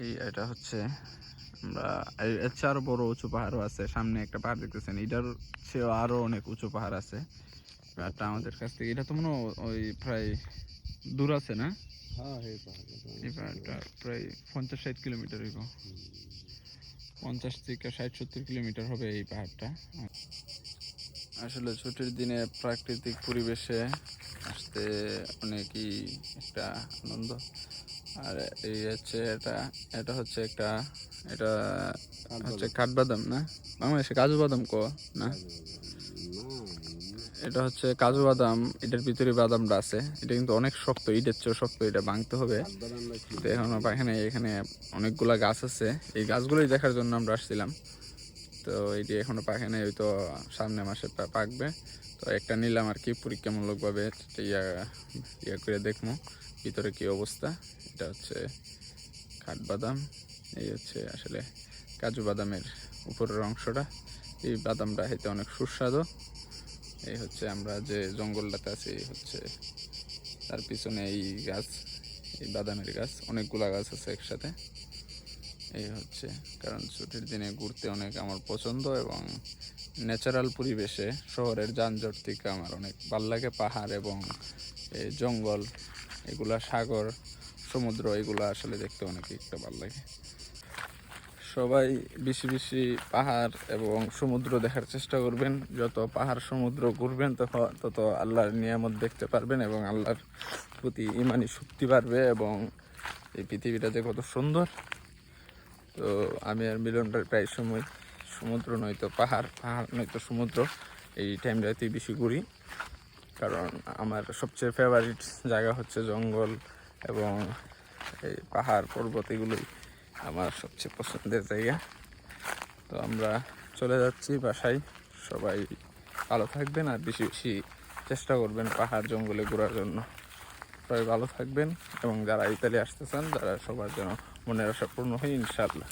এই এটা হচ্ছে আমরা এর চেয়ে আরও বড় উঁচু পাহাড়ও আছে। সামনে একটা পাহাড় দেখতেছেন এটার চেয়েও আরও অনেক উঁচু পাহাড় আছে। পাহাড়টা আমাদের কাছ থেকে এটা তো মনে ওই প্রায় দূর আছে না? হ্যাঁ এই পাহাড়টা এই পাহাড়টা প্রায় পঞ্চাশ ষাট কিলোমিটার হইব। পঞ্চাশ থেকে ষাট সত্তর কিলোমিটার হবে এই পাহাড়টা। আসলে ছুটির দিনে প্রাকৃতিক পরিবেশে আসতে অনেকই একটা আনন্দ। আর এই হচ্ছে এটা এটা হচ্ছে একটা এটা হচ্ছে কাঠবাদাম না? বাংলাদেশে কাজু বাদাম ক না? এটা হচ্ছে কাজু বাদাম এটার ভিতরে বাদামটা আছে। এটা কিন্তু অনেক শক্ত ইটের চেয়েও শক্ত এটা ভাঙতে হবে। তো এখন এখানে এখানে অনেকগুলা গাছ আছে। এই গাছগুলোই দেখার জন্য আমরা আসছিলাম। তো এটি এখনও পাকে নাই তো সামনে মাসে পাকবে। তো একটা নিলাম আর কি পরীক্ষামূলকভাবে ইয়া ইয়া করে দেখব ভিতরে কি অবস্থা। এটা হচ্ছে কাঠবাদাম এই হচ্ছে আসলে কাজু বাদামের উপরের অংশটা। এই বাদামটা খেতে অনেক সুস্বাদু। এই হচ্ছে আমরা যে জঙ্গলটাতে আছি হচ্ছে তার পিছনে এই গাছ, এই বাদামের গাছ, অনেকগুলা গাছ আছে একসাথে। এই হচ্ছে। কারণ ছুটির দিনে ঘুরতে অনেক আমার পছন্দ এবং ন্যাচারাল পরিবেশে শহরের যানজট থেকে আমার অনেক ভালো লাগে। পাহাড় এবং জঙ্গল, এগুলা সাগর, সমুদ্র, এগুলো আসলে দেখতে অনেক একটা ভালো লাগে। সবাই বেশি বেশি পাহাড় এবং সমুদ্র দেখার চেষ্টা করবেন। যত পাহাড়, সমুদ্র ঘুরবেন, তত তত আল্লাহর নিয়ামত দেখতে পারবেন এবং আল্লাহর প্রতি ইমানি শক্তি বাড়বে এবং এই পৃথিবীটা যে কত সুন্দর। তো আমি আর মিলনটা প্রায় সময় সমুদ্র নয়তো পাহাড় পাহাড় নয়তো সমুদ্র। এই টাইমটাতেই বেশি ঘুরি। কারণ আমার সবচেয়ে ফেভারিট জায়গা হচ্ছে জঙ্গল এবং এই পাহাড়, পর্বত এগুলোই আমার সবচেয়ে পছন্দের জায়গা। তো আমরা চলে যাচ্ছি বাসায়। সবাই ভালো থাকবেন আর বেশি বেশি চেষ্টা করবেন পাহাড়, জঙ্গলে ঘোরার জন্য। সবাই ভালো থাকবেন এবং যারা ইতালি আসতে চান তারা সবার জন্য মনের আশা পূর্ণ হয়, ইনশাআল্লাহ।